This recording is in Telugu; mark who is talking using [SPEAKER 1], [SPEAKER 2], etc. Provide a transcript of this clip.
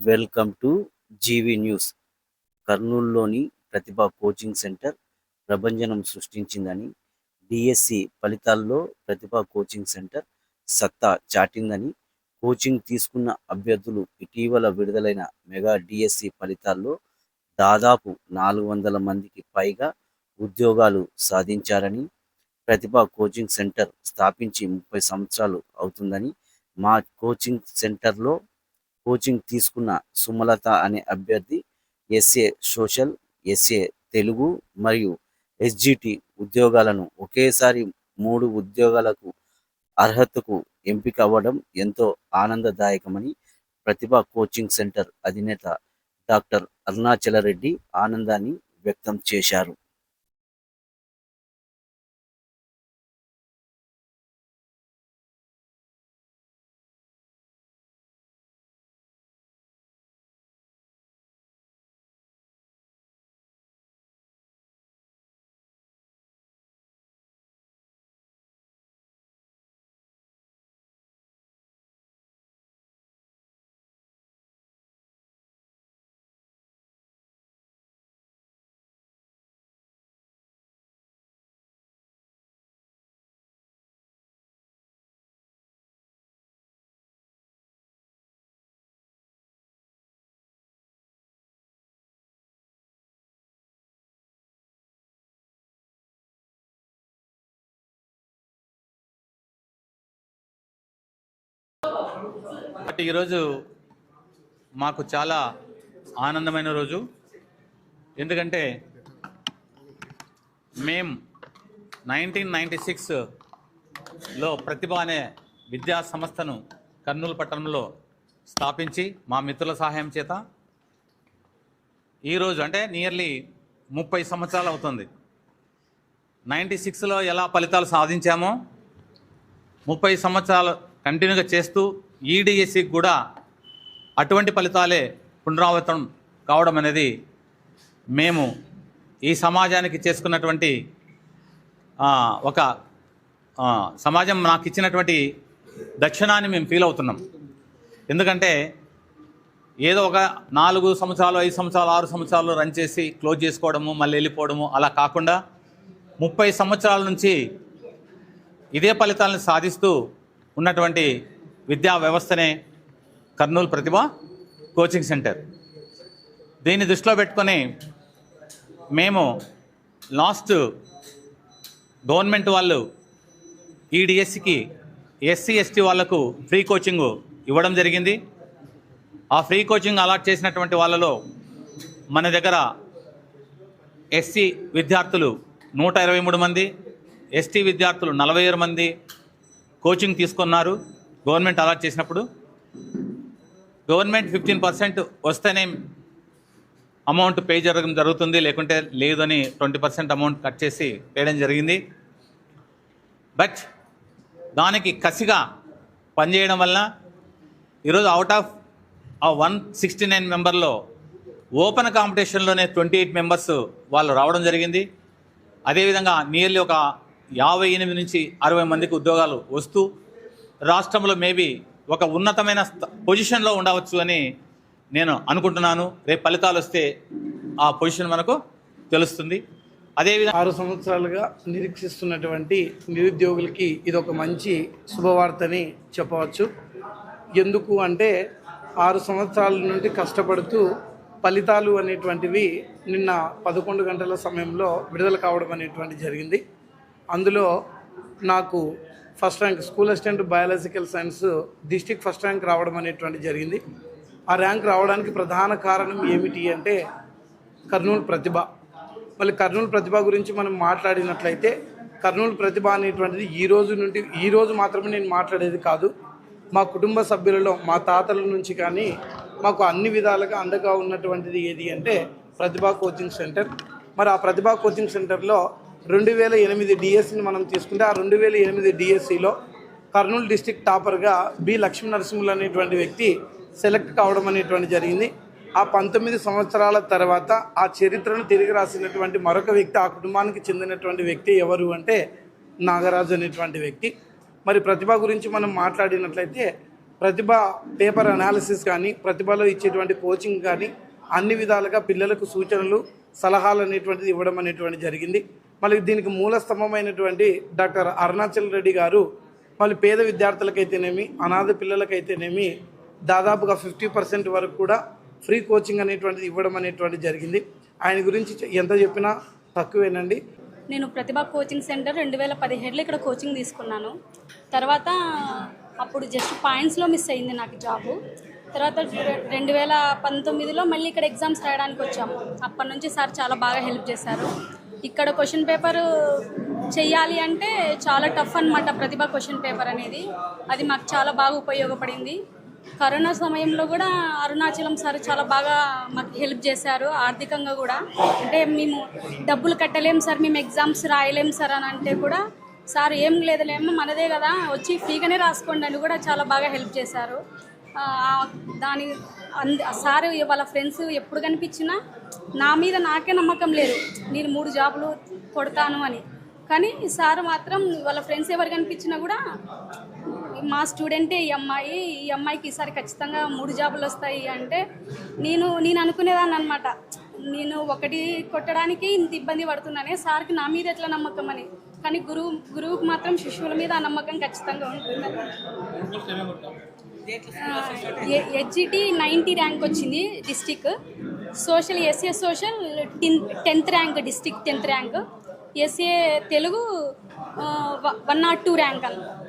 [SPEAKER 1] Welcome to GV news. కర్నూలులోని Pratibha coaching centre ప్రభంజనం సృష్టించిందని డిఎస్సి ఫలితాల్లో ప్రతిభ కోచింగ్ సెంటర్ సత్తా చాటిందని కోచింగ్ తీసుకున్న అభ్యర్థులు ఇటీవల విడుదలైన మెగా డిఎస్సి ఫలితాల్లో దాదాపు నాలుగు వందల మందికి పైగా ఉద్యోగాలు సాధించారని ప్రతిభ కోచింగ్ సెంటర్ స్థాపించి ముప్పై సంవత్సరాలు అవుతుందని మా కోచింగ్ సెంటర్లో కోచింగ్ తీసుకున్న సుమలత అనే అభ్యర్థి ఎస్ఏ సోషల్ ఎస్ఏ తెలుగు మరియు ఎస్జిటి ఉద్యోగాలను ఒకేసారి మూడు ఉద్యోగాలకు అర్హతకు ఎంపిక అవ్వడం ఎంతో ఆనందదాయకమని ప్రతిభ కోచింగ్ సెంటర్ అధినేత డాక్టర్ అరుణాచలరెడ్డి ఆనందాన్ని వ్యక్తం చేశారు.
[SPEAKER 2] బట్ ఈరోజు మాకు చాలా ఆనందమైన రోజు. ఎందుకంటే మేం నైన్టీన్ నైంటీ సిక్స్లో ప్రతిభ అనే విద్యా సంస్థను కర్నూలు పట్టణంలో స్థాపించి మా మిత్రుల సహాయం చేత ఈరోజు అంటే నియర్లీ ముప్పై సంవత్సరాలు అవుతుంది. నైంటీ సిక్స్లో ఎలా ఫలితాలు సాధించామో ముప్పై సంవత్సరాలు కంటిన్యూగా చేస్తూ ఈడిఎస్సికి కూడా అటువంటి ఫలితాలే పునరావృతం కావడం అనేది మేము ఈ సమాజానికి చేసుకున్నటువంటి ఒక సమాజం నాకు ఇచ్చినటువంటి దక్షిణాన్ని మేము ఫీల్ అవుతున్నాం. ఎందుకంటే ఏదో ఒక నాలుగు సంవత్సరాలు ఐదు సంవత్సరాలు ఆరు సంవత్సరాలు రన్ చేసి క్లోజ్ చేసుకోవడము మళ్ళీ వెళ్ళిపోవడము అలా కాకుండా ముప్పై సంవత్సరాల నుంచి ఇదే ఫలితాలను సాధిస్తూ ఉన్నటువంటి విద్యా వ్యవస్థనే కర్నూలు ప్రతిభ కోచింగ్ సెంటర్. దీన్ని దృష్టిలో పెట్టుకొని మేము లాస్ట్ గవర్నమెంట్ వాళ్ళు ఈడిఎస్సికి ఎస్సీ ఎస్టీ వాళ్ళకు ఫ్రీ కోచింగ్ ఇవ్వడం జరిగింది. ఆ ఫ్రీ కోచింగ్ అలాట్ చేసినటువంటి వాళ్ళలో మన దగ్గర ఎస్సీ విద్యార్థులు నూట ఇరవై మూడు మంది ఎస్టీ విద్యార్థులు నలభై ఆరు మంది కోచింగ్ తీసుకున్నారు. గవర్నమెంట్ అలాట్ చేసినప్పుడు గవర్నమెంట్ ఫిఫ్టీన్ పర్సెంట్ వస్తేనే అమౌంట్ పే జరగడం జరుగుతుంది లేకుంటే లేదని ట్వంటీ పర్సెంట్ అమౌంట్ కట్ చేసి వేయడం జరిగింది. బట్ దానికి కసిగా పనిచేయడం వల్ల ఈరోజు అవుట్ ఆఫ్ ఆ వన్ సిక్స్టీ నైన్ మెంబర్లో ఓపెన్ కాంపిటీషన్లోనే ట్వంటీ ఎయిట్ మెంబర్స్ వాళ్ళు రావడం జరిగింది. అదేవిధంగా నియర్లీ ఒక యాభై ఎనిమిది నుంచి అరవై మందికి ఉద్యోగాలు వస్తూ రాష్ట్రంలో మేబీ ఒక ఉన్నతమైన స్థ- పొజిషన్లో ఉండవచ్చు అని నేను అనుకుంటున్నాను. రేపు ఫలితాలు వస్తే ఆ పొజిషన్ మనకు తెలుస్తుంది. అదేవిధంగా
[SPEAKER 3] ఆరు సంవత్సరాలుగా నిరీక్షిస్తున్నటువంటి నిరుద్యోగులకి ఇది ఒక మంచి శుభవార్తని చెప్పవచ్చు. ఎందుకు అంటే ఆరు సంవత్సరాల నుండి కష్టపడుతూ ఫలితాలు అనేటువంటివి నిన్న పదకొండు గంటల సమయంలో విడుదల కావడం అనేటువంటి జరిగింది. అందులో నాకు first rank school assistant biological science district first rank రావడం అనేటువంటి జరిగింది. ఆ ర్యాంక్ రావడానికి ప్రధాన కారణం ఏమిటి అంటే కర్నూలు ప్రతిభ. మళ్ళీ కర్నూలు ప్రతిభ గురించి మనం మాట్లాడినట్లయితే కర్నూలు ప్రతిభ అనేటువంటిది ఈ రోజు నుండి ఈ రోజు మాత్రమే నేను మాట్లాడేది కాదు. మా కుటుంబ సభ్యులలో మా తాతల నుంచి కానీ మాకు అన్ని విధాలుగా అండగా ఉన్నటువంటిది ఏది అంటే ప్రతిభా కోచింగ్ సెంటర్. మరి ఆ ప్రతిభా కోచింగ్ సెంటర్లో రెండు వేల ఎనిమిది డిఎస్సిని మనం తీసుకుంటే ఆ రెండు వేల ఎనిమిది డిఎస్సిలో కర్నూలు డిస్టిక్ టాపర్గా బి లక్ష్మీ నరసింహులు అనేటువంటి వ్యక్తి సెలెక్ట్ కావడం అనేటువంటి జరిగింది. ఆ పంతొమ్మిది సంవత్సరాల తర్వాత ఆ చరిత్రను తిరిగి రాసినటువంటి మరొక వ్యక్తి ఆ కుటుంబానికి చెందినటువంటి వ్యక్తి ఎవరు అంటే నాగరాజు అనేటువంటి వ్యక్తి. మరి ప్రతిభ గురించి మనం మాట్లాడినట్లయితే ప్రతిభ పేపర్ అనాలిసిస్ కానీ ప్రతిభలో ఇచ్చేటువంటి కోచింగ్ కానీ అన్ని విధాలుగా పిల్లలకు సూచనలు సలహాలు అనేటువంటిది ఇవ్వడం అనేటువంటి జరిగింది. మళ్ళీ దీనికి మూల స్తంభమైనటువంటి డాక్టర్ అరుణాచల్ రెడ్డి గారు మళ్ళీ పేద విద్యార్థులకైతేనేమి అనాథ పిల్లలకైతేనేమి దాదాపుగా ఫిఫ్టీ పర్సెంట్ వరకు కూడా ఫ్రీ కోచింగ్ అనేటువంటిది ఇవ్వడం అనేటువంటిది జరిగింది. ఆయన గురించి ఎంత చెప్పినా తక్కువేనండి.
[SPEAKER 4] నేను ప్రతిభ కోచింగ్ సెంటర్ రెండు వేల పదిహేడులో ఇక్కడ కోచింగ్ తీసుకున్నాను. తర్వాత అప్పుడు జస్ట్ పాయింట్స్లో మిస్ అయింది నాకు జాబు. తర్వాత రెండు వేల పంతొమ్మిదిలో మళ్ళీ ఇక్కడ ఎగ్జామ్స్ రాయడానికి వచ్చాము. అప్పటి నుంచి సార్ చాలా బాగా హెల్ప్ చేశారు. ఇక్కడ క్వశ్చన్ పేపర్ చెయ్యాలి అంటే చాలా టఫ్ అనమాట ప్రతిభ క్వశ్చన్ పేపర్ అనేది. అది మాకు చాలా బాగా ఉపయోగపడింది. కరోనా సమయంలో కూడా అరుణాచలం సార్ చాలా బాగా మాకు హెల్ప్ చేశారు ఆర్థికంగా కూడా. అంటే మేము డబ్బులు కట్టలేం సార్ మేము ఎగ్జామ్స్ రాయలేం సార్ అని అంటే కూడా సార్ ఏం లేదులేమో మనదే కదా వచ్చి ఫ్రీగానే రాసుకోండి అని కూడా చాలా బాగా హెల్ప్ చేశారు. దాని అంద సార్ వాళ్ళ ఫ్రెండ్స్ ఎప్పుడు కనిపించినా నా మీద నాకే నమ్మకం లేదు. నేను మూడు జాబులు కొడతాను అని. కానీ సార్ మాత్రం వాళ్ళ ఫ్రెండ్స్ ఎవరు కనిపించినా కూడా మా స్టూడెంటే ఈ అమ్మాయి ఈ అమ్మాయికి ఈసారి ఖచ్చితంగా మూడు జాబులు వస్తాయి అంటే నేను నేను అనుకునేదాన్ని అనమాట నేను ఒకటి కొట్టడానికి ఇంత ఇబ్బంది పడుతున్నానే సార్కి నా మీద ఎట్లా నమ్మకం అని. కానీ గురువు గురువుకి మాత్రం శిష్యుల మీద ఆ నమ్మకం ఖచ్చితంగా ఉంటుంది. హెచ్జిటి నైంటీ ర్యాంక్ వచ్చింది district. Social SA social tenth rank district tenth rank. SA Telugu one not two rank అన్నమాట